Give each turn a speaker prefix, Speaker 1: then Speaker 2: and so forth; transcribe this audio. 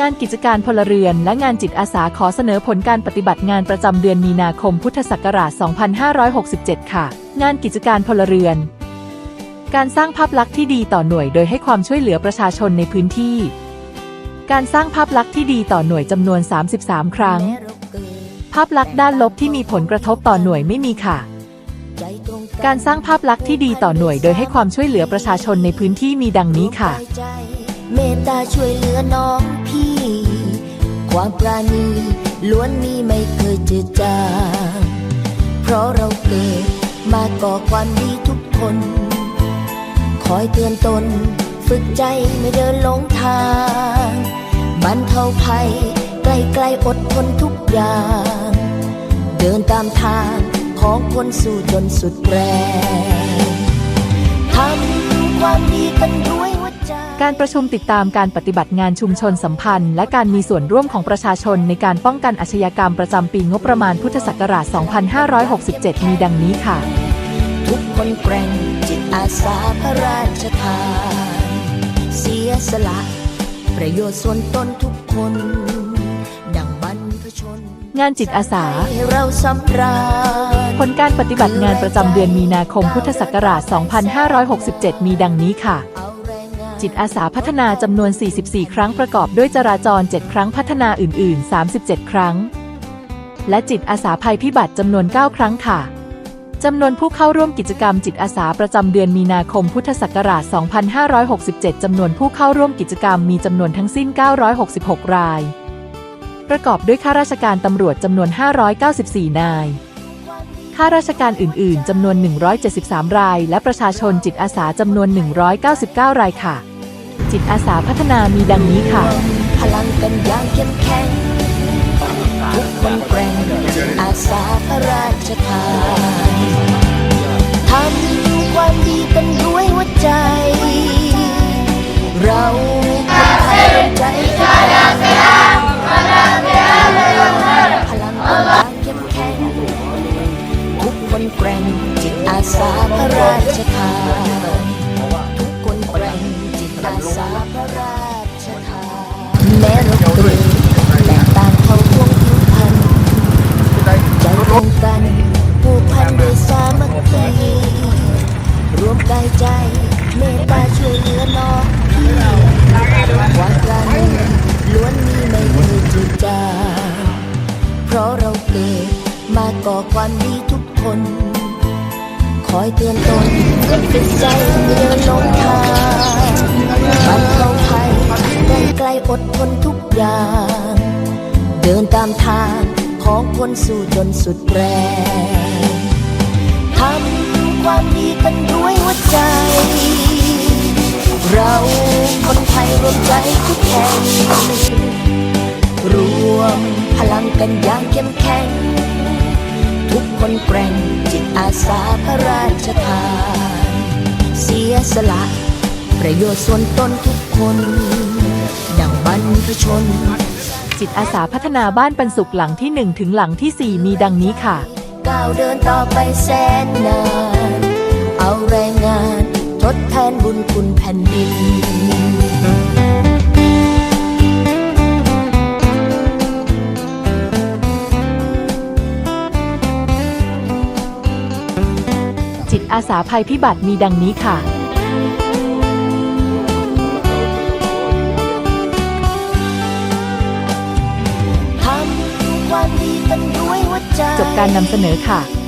Speaker 1: งานกิจการพลเรือน และงานจิตอาสาขอเสนอผลการปฏิบัติงานประจำเดือนมีนาคมพุทธศักราช 2567 ค่ะ งานกิจการพลเรือน การสร้างภาพลักษณ์ที่ดีต่อหน่วยโดยให้ความช่วยเหลือประชาชนในพื้นที่ การสร้างภาพลักษณ์ที่ดีต่อหน่วยจำนวน 33 ครั้ง ภาพลักษณ์ด้านลบที่มีผลกระทบต่อหน่วยไม่มีค่ะ การสร้างภาพลักษณ์ที่ดีต่อหน่วยโดยให้ความช่วยเหลือประชาชนในพื้นที่มีดังนี้ค่ะ
Speaker 2: เมตตาช่วยเหลือน้องพี่ ความปราณีล้วนมีไม่เคยจืดจางเพราะเราเกิดมาก่อความดีทุกคน คอยเตือนตน ฝึกใจไม่เดินหลงทางบรรเทาภัยใกล้ๆอดทนทุกอย่าง เดินตามทางของคนสู้จนสุดแรงทำความดีกันด้วย
Speaker 1: การประชุมติดตามการปฏิบัติงานชุมชนสัมพันธ์ และการมีส่วนร่วมของประชาชนในการป้องกันอาชญากรรมประจำปีงบประมาณพุทธศักราช 2567 มีดังนี้ค่ะ
Speaker 2: ทุกคนแกร่งจิตอาสาพระราชทาน เสียสละ ประโยชน์ส่วนตนทุกคน ดังบรรพชน
Speaker 1: งานจิตอาสา
Speaker 2: ให้เราสำราญ
Speaker 1: ผลการปฏิบัติงานประจำเดือนมีนาคมพุทธศักราช 2567 มีดังนี้ค่ะ
Speaker 2: เอาแรงงาน
Speaker 1: จิตอาสาพัฒนาจำนวน 44 ครั้งประกอบด้วยจราจร 7 ครั้งพัฒนาอื่น ๆ 37 ครั้ง และจิตอาสาภัยพิบัติจำนวน 9 ครั้งค่ะจำนวนผู้เข้าร่วมกิจกรรมจิตอาสาประจำเดือนมีนาคมพุทธศักราช 2567 จำนวนผู้เข้าร่วมกิจกรรมมีจำนวนทั้งสิ้น 966 ราย ประกอบด้วยข้าราชการตำรวจจำนวน 594 นาย ข้าราชการอื่น ๆ จำนวน 173 ราย และประชาชนจิตอาสาจำนวน 199 รายค่ะ จิตอาสาพัฒนามีดังนี้ค่ะ
Speaker 2: พลังกันอย่างเข้มแข็งทุกคนแกร่งอาสาพระราชทาน ตรงกันผูกพันด้วยสามัคคีรวมกายใจเมตตาช่วยเหลือน้องพี่ความปราณีล้วนมีไม่เคยจืดจางเพราะเราเกิดมาก่อความดีทุกคน คอยเตือนตนฝึกใจไม่เดินหลงทางบรรเทาภัยใกล้อดทนทุกอย่าง นสู้จนสุดแรงทำความดีกันด้วยหัวใจ เราคนไทยรวมใจทุกแห่งรวมพลังกันอย่างเข้มแข็ง ทุกคนแกร่งจิตอาสาพระราชทาน เสียสละ ประโยชน์ส่วนตนทุกคน ดังบรรพชน
Speaker 1: จิตอาสาพัฒนาบ้านปันสุขหลังที่ 1 ถึงหลังทีสี่ 4 มีดังนี้ค่ะ
Speaker 2: ก้าวเดินต่อไปแสนนาน เอาแรงงานทดแทนบุญคุณแผ่นดิน
Speaker 1: จิตอาสาภัยพิบัติมีดังนี้ค่ะ จบการนำเสนอค่ะ